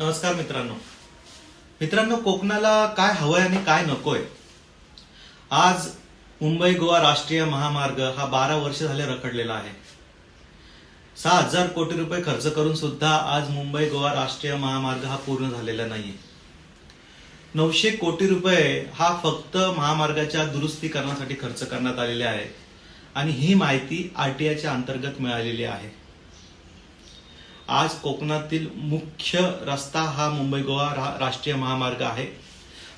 नमस्कार मित्रांनो. मित्रांनो कोकणाला काय हवंय आणि काय नकोय? आज मुंबई गोवा राष्ट्रीय महामार्ग हा बारा वर्ष झाले रखडलेला आहे. सहा हजार कोटी रुपये खर्च करून सुद्धा आज मुंबई गोवा राष्ट्रीय महामार्ग हा पूर्ण झालेला नाहीये. नऊशे कोटी रुपये हा फक्त महामार्गाच्या दुरुस्तीकरणासाठी खर्च करण्यात आलेले आहे. आणि ही माहिती आरटीआयच्या अंतर्गत मिळालेली आहे. आज कोकणातील मुख्य रस्ता हा मुंबई गोवा रा- राष्ट्रीय महामार्ग आहे.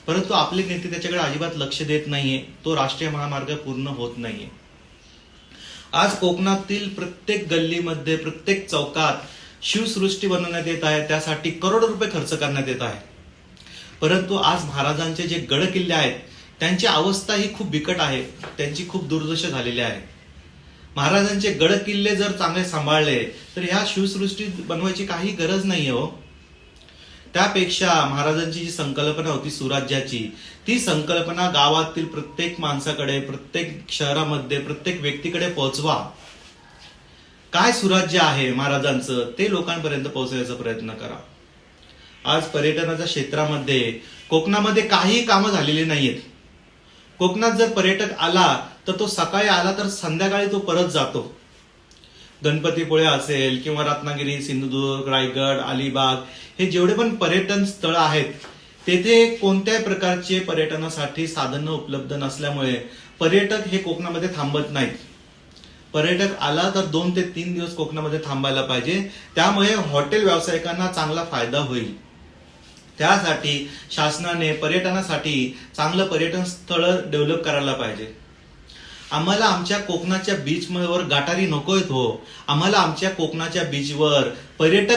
परंतु आपले नेते त्याच्याकडे अजिबात लक्ष देत नाहीये. तो राष्ट्रीय महामार्ग पूर्ण होत नाहीये. आज कोकणातील प्रत्येक गल्लीमध्ये प्रत्येक चौकात शिवसृष्टी बनवण्यात येत आहे. त्यासाठी करोडो रुपये खर्च करण्यात येत आहे. परंतु आज महाराजांचे जे गड किल्ले आहेत त्यांची अवस्था ही खूप बिकट आहे. त्यांची खूप दुर्दशा झालेली आहे. महाराजांचे गड किल्ले जर चांगले सांभाळले तर ह्या शिवसृष्टी बनवायची काही गरज नाहीये हो. त्यापेक्षा महाराजांची जी संकल्पना होती सुराज्याची ती संकल्पना गावातील प्रत्येक माणसाकडे प्रत्येक शहरामध्ये प्रत्येक व्यक्तीकडे पोहोचवा. काय सुराज्य आहे महाराजांचं ते लोकांपर्यंत पोहोचण्याचा प्रयत्न करा. आज पर्यटनाच्या क्षेत्रामध्ये कोकणामध्ये काहीही कामं झालेली नाहीयेत. कोकणात जर पर्यटक आला तर तो सकाळी आला तर संध्याकाळी तो परत जातो. गणपतीपुळे असेल किंवा रत्नागिरी सिंधुदुर्ग रायगड अलिबाग हे जेवढे पण पर्यटन स्थळ आहेत तेथे कोणत्याही प्रकारचे पर्यटनासाठी साधनं उपलब्ध नसल्यामुळे पर्यटक हे कोकणामध्ये थांबत नाहीत. पर्यटक आला तर दोन ते तीन दिवस कोकणामध्ये थांबायला पाहिजे. त्यामुळे हॉटेल व्यावसायिकांना चांगला फायदा होईल. त्यासाठी शासनाने पर्यटनासाठी चांगलं पर्यटन स्थळ डेव्हलप करायला पाहिजे. आम्हाला आमच्या कोकणाच्या बीचवर गाठारी नकोयत हो. आम्हाला आमच्या कोकणाच्या बीचवर पर्यटक